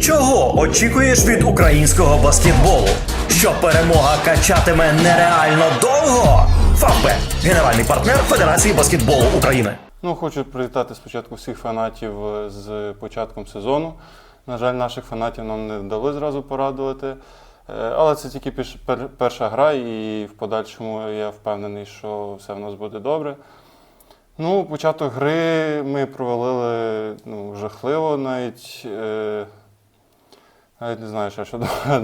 Чого очікуєш від українського баскетболу? Що перемога качатиме нереально довго? Фавбет – генеральний партнер Федерації баскетболу України. Ну, хочу привітати спочатку всіх фанатів е, з початком сезону. На жаль, наших фанатів нам не вдалося зразу порадувати. Е, Але це тільки перша гра, і в подальшому я впевнений, що все в нас буде добре. Ну, початок гри ми провалили ну, жахливо, навіть, е, навіть не знаю, що, що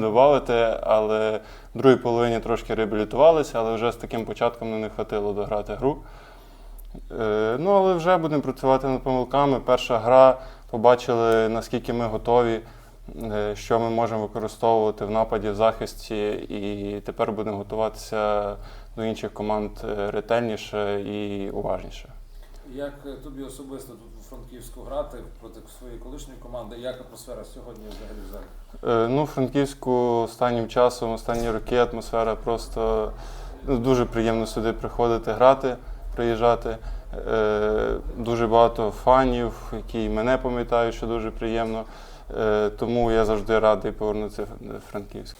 але в другій половині трошки реабілітувалися, але вже з таким початком не вистачило дограти гру. Е, Ну, але вже будемо працювати над помилками. Перша гра побачили, наскільки ми готові, е, що ми можемо використовувати в нападі, в захисті, і тепер будемо готуватися до інших команд е, ретельніше і уважніше. Як е, тобі особисто тут у Франківську грати проти своєї колишньої команди? Як атмосфера сьогодні взагалі в залі? Е, Ну, Франківську останнім часом, останні роки атмосфера просто ну, дуже приємно сюди приходити, грати, приїжджати. Е, Дуже багато фанів, які мене пам'ятають, що дуже приємно. Е, Тому я завжди радий повернутися в Франківськ.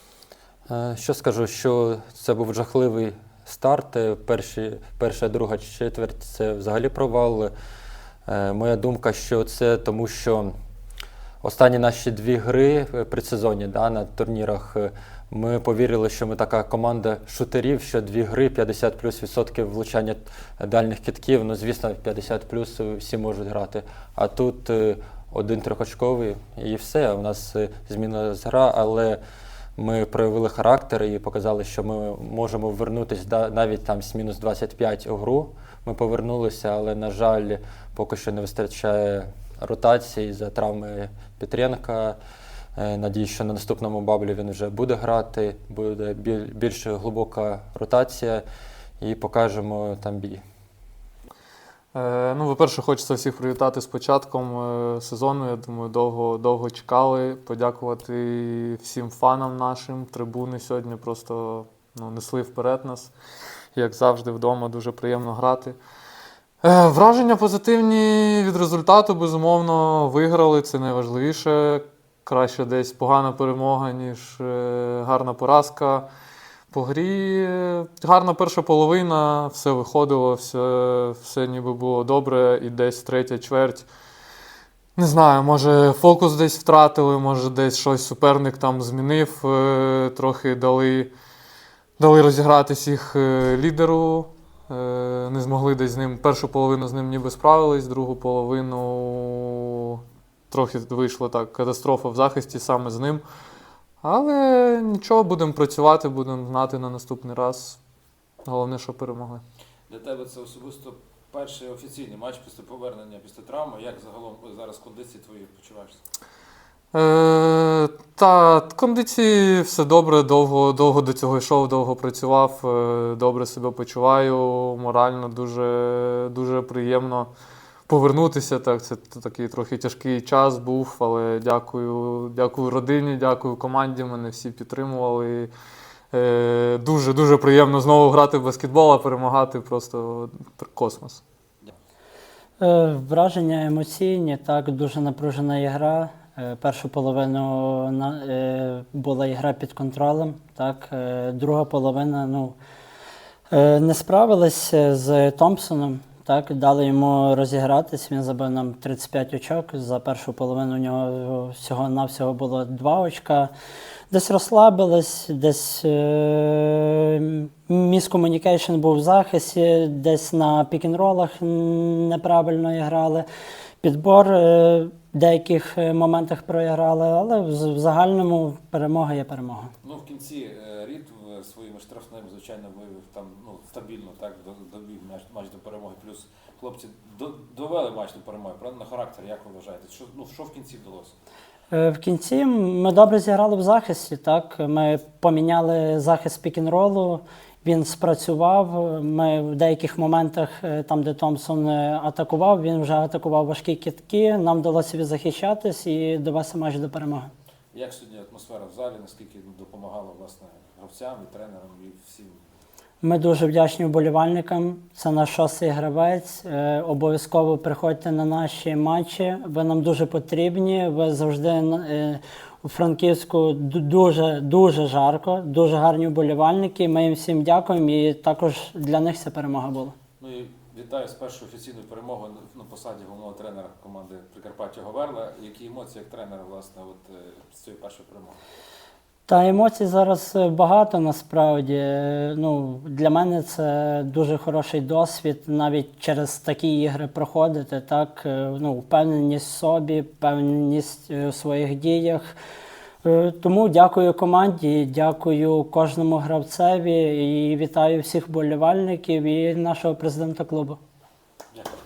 Е, Що скажу, що це був жахливий старт. Е, Перші, перша, друга четверть це взагалі провал. Е, Моя думка, що це тому, що останні наші дві гри е, предсезонні да, на турнірах. Ми повірили, що ми така команда шутерів, що дві гри 50 плюс відсотків влучання дальніх китків. Ну, звісно, 50 плюс всі можуть грати. А тут один трьохочковий і все. У нас змінилась гра, але ми проявили характер і показали, що ми можемо вернутися навіть там з мінус 25 у гру. Ми повернулися, але, на жаль, поки що не вистачає ротації за травми Петренка. Е, Надіюсь, що на наступному баблі він вже буде грати, буде більш глибока ротація і покажемо там бій. Е, Ну, по-перше, хочеться всіх привітати з початком е, сезону. Я думаю, довго, довго чекали. Подякувати всім фанам нашим. Трибуни сьогодні просто ну, несли вперед нас. Як завжди, вдома дуже приємно грати. Е, Враження позитивні від результату, безумовно, виграли. Це найважливіше. Краще десь погана перемога, ніж гарна поразка. По грі гарна перша половина, все виходило, все, все ніби було добре, і десь третя чверть. Не знаю, може фокус десь втратили, може десь щось суперник там змінив, е, трохи дали, дали розігратись їх е, лідеру. е, Не змогли десь з ним. Першу половину з ним ніби справились, другу половину трохи вийшла так катастрофа в захисті саме з ним. Але нічого, будемо працювати, будемо знати на наступний раз. Головне, що перемогли. Для тебе це особисто перший офіційний матч після повернення після травми. Як загалом зараз кондиції твої почуваєшся? Е, та кондиції все добре, довго, довго до цього йшов, довго працював, е, добре себе почуваю, морально дуже, дуже приємно повернутися. Так, це такий трохи тяжкий час був, але дякую, дякую родині, дякую команді. Мене всі підтримували. Е, дуже дуже приємно знову грати в баскетбол, а перемагати просто космос. Е, Враження емоційні, так, дуже напружена ігра. Е, Першу половину е, була ігра під контролем, так, друга половина ну, не справились з Томпсоном. Так, дали йому розігратись. Він забив нам 35 очок. За першу половину у нього всього-навсього було 2 очка. Десь розслабились, десь е, міскомунікейшн був в захисті, десь на пік-н-ролах неправильно грали. Підбор е, деяких е, моментах проіграли, але в, загальному перемога є перемога. Ну в кінці е, Рід своїми штрафними, звичайно, вивів там ну стабільно так до- довів матч, до перемоги. Плюс хлопці довели матч до перемоги. Правда, на характер, як ви вважаєте? Що ну що в кінці вдалося? Е, В кінці ми добре зіграли в захисті. Так, ми поміняли захист пік-н-ролу. Він спрацював. Ми в деяких моментах, е, там, де Томпсон е, атакував, він вже атакував важкі кітки. Нам вдалося відзахищатись і довести матч до перемоги. Як сьогодні атмосфера в залі? Наскільки допомагала власне гравцям і тренерам і всім Ми дуже вдячні вболівальникам. Це наш шостий гравець. Е, обов'язково приходьте на наші матчі. Ви нам дуже потрібні. Ви завжди е, у Франківську дуже дуже жарко, дуже гарні вболівальники. Ми їм всім дякуємо. І також для них ця перемога була. Ну і вітаю з першою офіційною перемогою на- посаді головного тренера команди Прикарпаття Говерла. Які емоції як тренера, власне, от е, з цієї першої перемоги? Та емоцій зараз е, багато насправді. Е, Ну, для мене це дуже хороший досвід навіть через такі ігри проходити. Так, Е, ну, впевненість в собі, впевненість в своїх діях. Тому дякую команді, дякую кожному гравцеві і вітаю всіх болівальників і нашого президента клубу. Дякую.